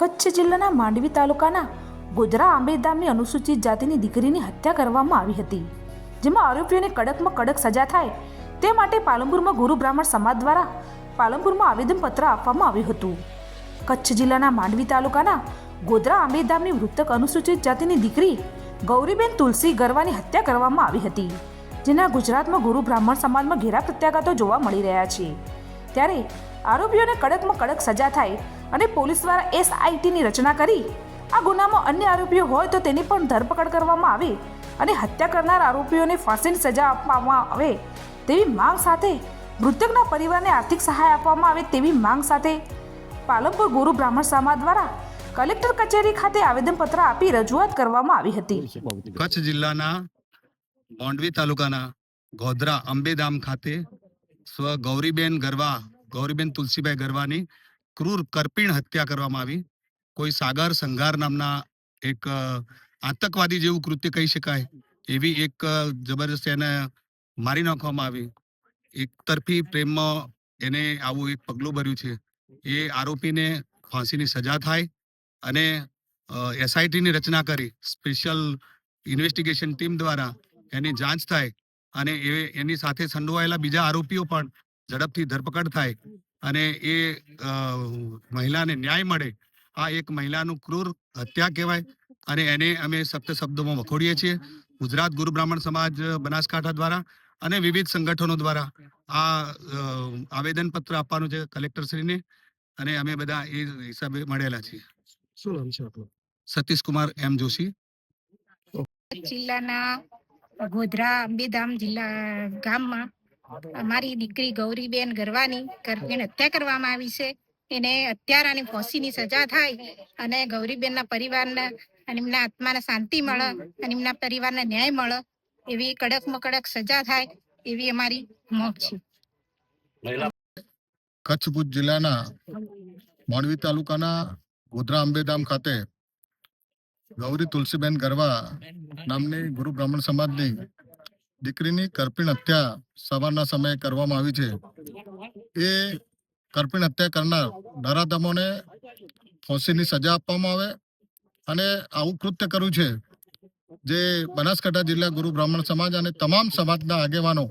કચ્છ જિલ્લાના માંડવી તાલુકાના ગોધરા આંબેદામની અનુસૂચિત જાતિની દીકરીની હત્યા કરવામાં આવી હતી, જેમાં આરોપીઓને કડકમાં કડક સજા થાય તે માટે પાલનપુરમાં ગુરુ બ્રાહ્મણ સમાજ દ્વારા પાલનપુરમાં આવેદનપત્ર આપવામાં આવ્યું હતું. કચ્છ જિલ્લાના માંડવી તાલુકાના ગોધરા આંબેદામની મૃતક અનુસૂચિત જાતિની દીકરી ગૌરીબેન તુલસી ગરવાની હત્યા કરવામાં આવી હતી, જેના ગુજરાતમાં ગુરુ બ્રાહ્મણ સમાજમાં ઘેરા પ્રત્યાઘાતો જોવા મળી રહ્યા છે. ત્યારે આરોપીઓને કડકમાં કડક સજા થાય અને પોલીસ દ્વારા એસઆઈટીની રચના કરી. આ ગુનામાં અન્ય આરોપીઓ હોય તો તેની પણ ધરપકડ કરવામાં આવે અને હત્યા કરનાર આરોપીઓને ફાંસીની સજા આપવામાં આવે તેવી માંગ સાથે મૃતકના પરિવારને આર્થિક સહાય આપવામાં આવે તેવી માંગ સાથે પાલનપુર ગુરુ બ્રાહ્મણ સમાજ દ્વારા કલેક્ટર કચેરી ખાતે આવેદનપત્ર આપી રજૂઆત કરવામાં આવી હતી. કચ્છ જિલ્લાના મોંડવી તાલુકાના ગોધરા અંબેધામ ખાતે સ્વ ગૌરીબેન ગરવા ગૌરીબેન તુલસીભાઈ ગરવાની ક્રૂર કરપીણ હત્યા કરવામાં આવી. કોઈ સાગર સંઘાર નામના એક આતંકવાદી જેવું કૃત્ય કહી શકાય, એવી એક જબરજસ્ત એને મારી નાખવામાં આવી. એક તરફી પ્રેમમાં એને આવું એક પગલું ભર્યું છે. એ આરોપીને ફાંસીની સજા થાય અને એસઆઈટીની રચના કરી. સ્પેશિયલ ઇન્વેસ્ટિગેશન ટીમ દ્વારા એની જાંચ થાય અને એ, એની સાથે સંડોવાયેલા બીજા આરોપીઓ પણ ઝડપથી ધરપકડ થાય અને એ મહિલાને ન્યાય મળે આ એક મહિલાનું ક્રૂર હત્યા કહેવાય અને એને અમે સપ્ત શબ્દોમાં વખોડીએ છીએ. ગુજરાત ગુરુ બ્રાહ્મણ સમાજ બનાસકાંઠા દ્વારા અને વિવિધ સંગઠનો દ્વારા આ આવેદન પત્ર આપવાનું છે કલેક્ટરશ્રીને અને અમે બધા એ હિસાબે મળેલા છીએ. શું નામ છે આપનું? સતીશ કુમાર એમ જોશી. જિલ્લાના ગોધરા અંબેધામ જિલ્લા ગામમાં અમારી દીકરી ગૌરીબેન ગરવાની કરપીણ હત્યા કરવામાં આવી છે. એને અત્યારે આની ફોસીની સજા થાય અને ગૌરીબેનના પરિવારને અને એમના આત્માને શાંતિ મળે અને એમના પરિવારને ન્યાય મળે એવી કડકમાં કડક સજા થાય એવી અમારી માંગ છે. કચ્છ ભુજ જિલ્લાના માંડવી તાલુકાના ગોધરા અંબેધામ ખાતે ગૌરી તુલસીબેન ગરવા નામની ગુરુ બ્રાહ્મણ સમાજની દીકરીની કરપીણ હત્યા સવારના સમયે કરવામાં આવી છે. એ કરપીણ હત્યા કરનાર નરાધમોને ફાંસીની સજા આપવામાં આવે અને આવું કૃત્ય કર્યું છે જે બનાસકાંઠા જિલ્લા ગુરુ બ્રાહ્મણ સમાજ અને તમામ સમાજના આગેવાનો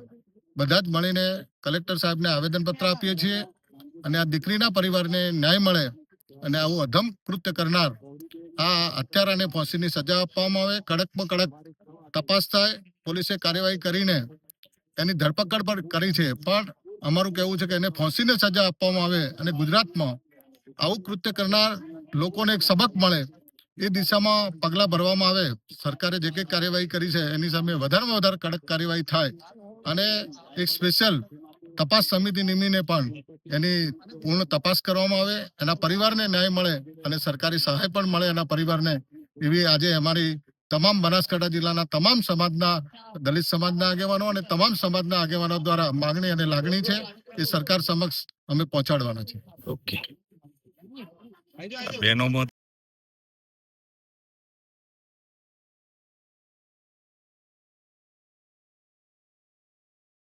બધા જ મળીને કલેક્ટર સાહેબને આવેદનપત્ર આપીએ છીએ અને આ દીકરીના પરિવારને ન્યાય મળે અને આવું અધમ કૃત્ય કરનાર આ હત્યારાને ફાંસીની સજા આપવામાં આવે. કડકમાં કડક તપાસ થાય પોલીસે કાર્યવાહી કરીને એની ધરપકડ પણ કરી છે. પણ અમારું કહેવું છે કે એને ફાંસીની સજા આપવામાં આવે અને ગુજરાતમાં આવું કૃત્ય કરનાર લોકોને એક સબક મળે એ દિશામાં પગલાં ભરવામાં આવે. સરકારે જે કંઈ કાર્યવાહી કરી છે એની સામે વધારેમાં વધારે કડક કાર્યવાહી થાય અને એક સ્પેશિયલ તપાસ સમિતિ નિમીને પણ એની પૂર્ણ તપાસ કરવામાં આવે, એના પરિવારને ન્યાય મળે અને સરકારી સહાય પણ મળે એના પરિવારને. એવી આજે અમારી તમામ બનાસકાંઠા જિલ્લાના તમામ સમાજના દલિત સમાજના આગેવાનો અને તમામ સમાજના આગેવાનો દ્વારા માંગણી અને લાગણી છે એ સરકાર સમક્ષ અમે પહોંચાડવાના છે ઓકે